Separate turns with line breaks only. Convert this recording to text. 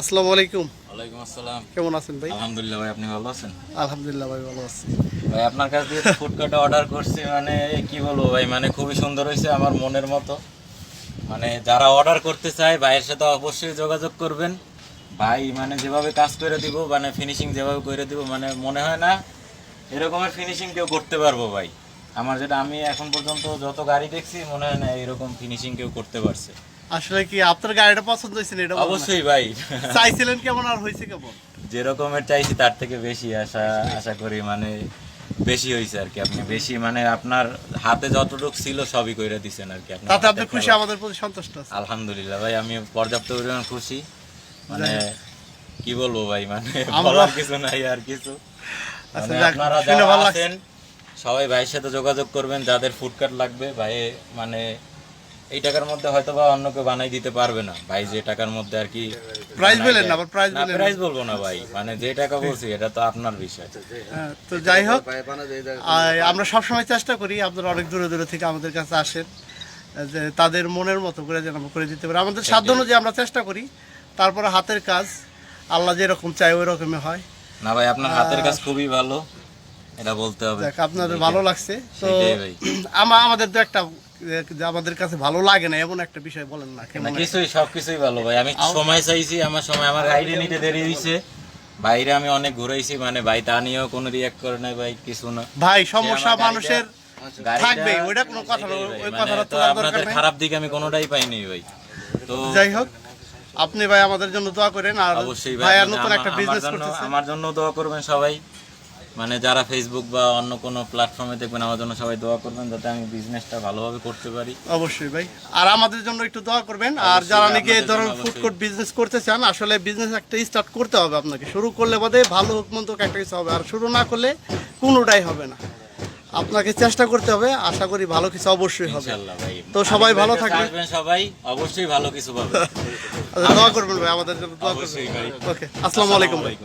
আসসালামু আলাইকুম।
ওয়ালাইকুম আসসালাম।
কেমন আছেন ভাই?
আলহামদুলিল্লাহ ভাই আপনি ভালো আছেন?
আলহামদুলিল্লাহ ভাই ভালো আছি।
ভাই আপনার কাছ দিয়ে অর্ডার করছি মানে কি বলব ভাই মানে খুবই সুন্দর হয়েছে আমার মনের মতো। মানে যারা অর্ডার করতে চায় ভাইয়ের সাথে অবশ্যই যোগাযোগ করবেন। ভাই মানে যেভাবে কাজ করে দিব মানে ফিনিশিং যেভাবে করে দিব মানে মনে হয় না এরকমের ফিনিশিং কেউ করতে পারব ভাই। আমার যেটা আমি এখন পর্যন্ত যত গাড়ি দেখছি মনে হয় না এরকম ফিনিশিং কেউ করতে পারছে।
আসলে কি আপনার গাড়িটা পছন্দ হয়েছে এটা
অবশ্যই ভাই।
চাইছিলেন কেমন আর হয়েছে কেমন?
যে রকমের চাইছি তার থেকে বেশি আশা আশা করি মানে বেশি হয়েছে আর কি। আপনি বেশি মানে আপনার হাতে যতটুকু ছিল সবই কইরা দিছেন আর কি। আপনার
তাতে আপনি খুশি আমাদের প্রতি সন্তুষ্ট আছে
আলহামদুলিল্লাহ ভাই আমি পর্যাপ্ত পরিমাণ খুশি। মানে কি বলব ভাই মানে
আমরা-
বলার কিছু নাই আর কিছু।
আচ্ছা,
মানে আপনারা যারা আছেন সবাই ভাইয়ের সাথে যোগাযোগ করবেন যাদের ফুডকার্ট লাগবে ভাই মানে এই টাকার মধ্যে হয়তো বা অন্য কেউ বানাই দিতে পারবে না। ভাই যে টাকার মধ্যে আর কি প্রাইস
বলেন না,
না,
বলেন। না।
price বলব না ভাই। মানে যে টাকা বলছি এটা তো আপনার বিষয়।
হ্যাঁ, তো যাই হোক আমরা সবসময় চেষ্টা করি আপনারা অনেক দূরে দূরে থেকে আমাদের কাছে আসেন যে তাদের মনের মতো করে যেন আমরা করে দিতে পারি। আমাদের সাধ্য অনুযায়ী আমরা চেষ্টা করি তারপরে হাতের কাজ আল্লাহ যেরকম চাই ওই রকমই হয়।
না ভাই আপনার হাতের কাজ খুবই ভালো এটা বলতে হবে।
দেখ আপনাদের ভালো লাগছে তো আমাদের তো একটা যে আমাদের কাছে ভালো লাগে না এমন একটা বিষয় বলেন না
কিছুই সবকিছুই ভালো ভাই। আমি সময় চাইছি আমার সময় আমার গাড়ি নিতে দেরি হয়েছে বাইরে আমি অনেক ঘুরাইছি মানে ভাই তা নিয়েও কোনো রিয়াক্ট করে নাই ভাই কিছু না।
ভাই সমস্যা মানুষের থাকবে ওইটা কোনো কথা না ওই
মানে
কথাটা
তো
তোলার
আপনাদের খারাপ দিক আমি কোনোটাই পাইনি ভাই। তো
যাই হোক আপনি ভাই আমাদের জন্য দোয়া করেন আর
অবশ্যই ভাই
নতুন একটা বিজনেস
আমার জন্য দোয়া করবেন সবাই। মানে যারা ফেসবুক বা অন্য কোনো প্ল্যাটফর্মে দেখবেন আমার জন্য সবাই দোয়া করবেন যাতে আমি বিজনেসটা ভালোভাবে করতে পারি।
অবশ্যই ভাই। আর আমাদের জন্য একটু দোয়া করবেন। আর যারা নাকি এই ধরনের ফুড কোর্ট বিজনেস করতে চান আসলে বিজনেস একটা স্টার্ট করতে হবে আপনাকে। শুরু করলে বোধ ভালো হোক মন্দ একটা কিছু হবে। আর শুরু না করলে কোনোটাই হবে না। আপনাকে চেষ্টা করতে হবে। আশা করি ভালো কিছু অবশ্যই হবে।
ভাই।
তো সবাই ভালো থাকবেন।
সবাই। অবশ্যই ভালো কিছু পাবেন।
আচ্ছা, দোয়া করবেন ভাই আমাদের জন্য দোয়া করবেন। ওকে আসসালামু আলাইকুম ভাই।